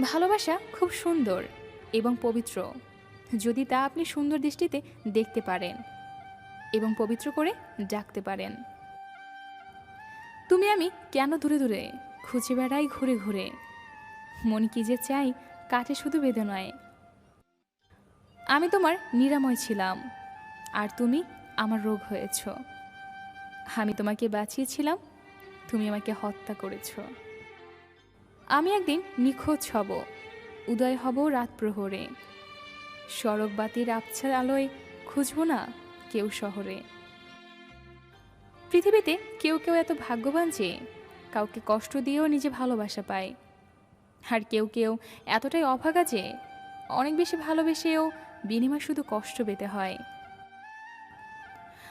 ভালোবাসা খুব সুন্দর এবং পবিত্র। যদি তা আপনি সুন্দর দৃষ্টিতে দেখতে পারেন এবং পবিত্র করে ডাকতে পারেন। তুমি আমি কেন দূরে দূরে খুঁজে বেড়াই ঘুরে ঘুরে? মন কি যে চাই কাটে শুধু বেদনায়। আমি তোমার নিরাময় ছিলাম, আর তুমি আমার রোগ হয়েছ। আমি তোমাকে বাঁচিয়েছিলাম, তুমি আমাকে হত্যা করেছ। আমি একদিন নিখোঁজ হব, উদয় হব রাত প্রহরে। সড়ক বাতির আবছার আলোয় খুঁজব না কেউ শহরে। পৃথিবীতে কেউ কেউ এত ভাগ্যবান যে কাউকে কষ্ট দিয়েও নিজে ভালোবাসা পায়। আর কেউ কেউ এতটাই অভাগা যে অনেক বেশি ভালোবেসেও বিনিময় শুধু কষ্ট পেতে হয়।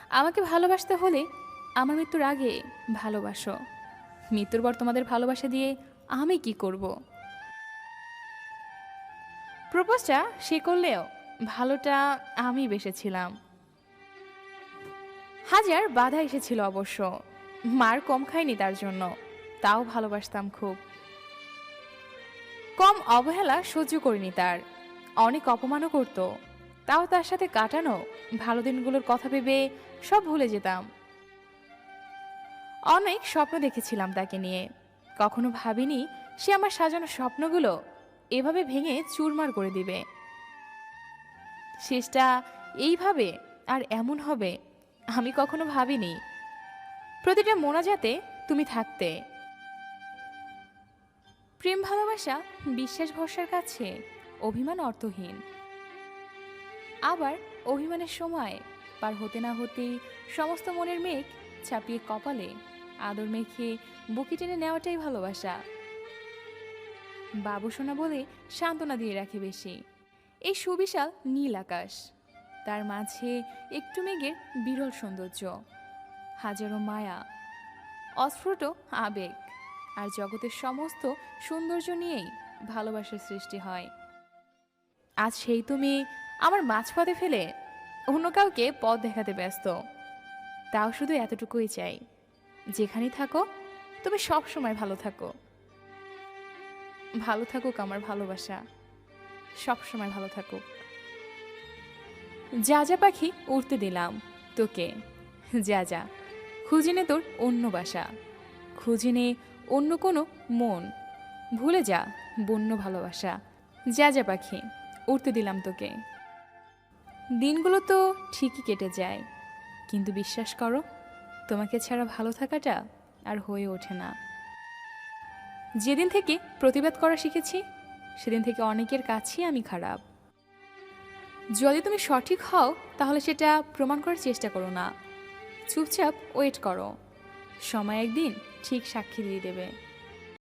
আমাকে ভালোবাসতে হলে আমার মৃত্যুর আগে ভালোবাসো। মৃত্যুর পর তোমাদের ভালোবাসা দিয়ে আমি কি করব? প্রপোজটা সে করলেও ভালোটা আমি বেসেছিলাম। হাজার বাধা এসেছিল অবশ্য। মার কম খায়নি তার জন্য। তাও ভালোবাসতাম খুব। কম অবহেলা সহ্য করিনি তার। অনেক অপমানও করত। তাও তার সাথে কাটানো, ভালো দিনগুলোর কথা ভেবে সব ভুলে যেতাম। অনেক স্বপ্ন দেখেছিলাম তাকে নিয়ে। কখনো ভাবিনি সে আমার সাজানো স্বপ্নগুলো এভাবে ভেঙে চুরমার করে দিবে। শেষটা এইভাবে আর এমন হবে, আমি কখনো ভাবিনি। প্রতিটা মোনাজাতে তুমি থাকতে। প্রেম, ভালোবাসা, বিশ্বাস, ভরসার কাছে অভিমান অর্থহীন। আবার অভিমানের সময় পার হতে না হতেই সমস্ত মনের মেঘ ছাপিয়ে কপালে আদর মেখে বুকি টেনে নেওয়াটাই ভালোবাসা। বাবু সোনা বলে সান্ত্বনা দিয়ে রাখে বেশি। এই সুবিশাল নীল আকাশ, তার মাঝে একটু মেঘের বিরল সৌন্দর্য, হাজারো মায়া, অস্ফুট আবেগ, আর জগতের সমস্ত সৌন্দর্য নিয়েই ভালোবাসার সৃষ্টি হয়। আজ সেই তুমি আমার মাঝপথে ফেলে অন্য কাউকে পথ দেখাতে ব্যস্ত, তাও শুধু এতটুকুই চাই। যেখানেই থাকো তুমি সব সময় ভালো থাকো। ভালো থাকুক আমার ভালোবাসা। সব সময় ভালো থাকুক। যা যা পাখি উড়তে দিলাম তোকে। যা যা খুঁজে নে তোর অন্য বাসা। খুঁজে নে অন্য কোনো মন। ভুলে যা বন্য ভালোবাসা। যা যা পাখি উড়তে দিলাম তোকে। দিনগুলো তো ঠিকই কেটে যায়, কিন্তু বিশ্বাস করো তোমাকে ছাড়া ভালো থাকাটা আর হয়ে ওঠে না। যেদিন থেকে প্রতিবাদ করা শিখেছি, সেদিন থেকে অনেকের কাছেই আমি খারাপ। যদি তুমি সঠিক হও, তাহলে সেটা প্রমাণ করার চেষ্টা করো না। চুপচাপ ওয়েট করো। সময় একদিন ঠিক সাক্ষী দিয়ে দেবে।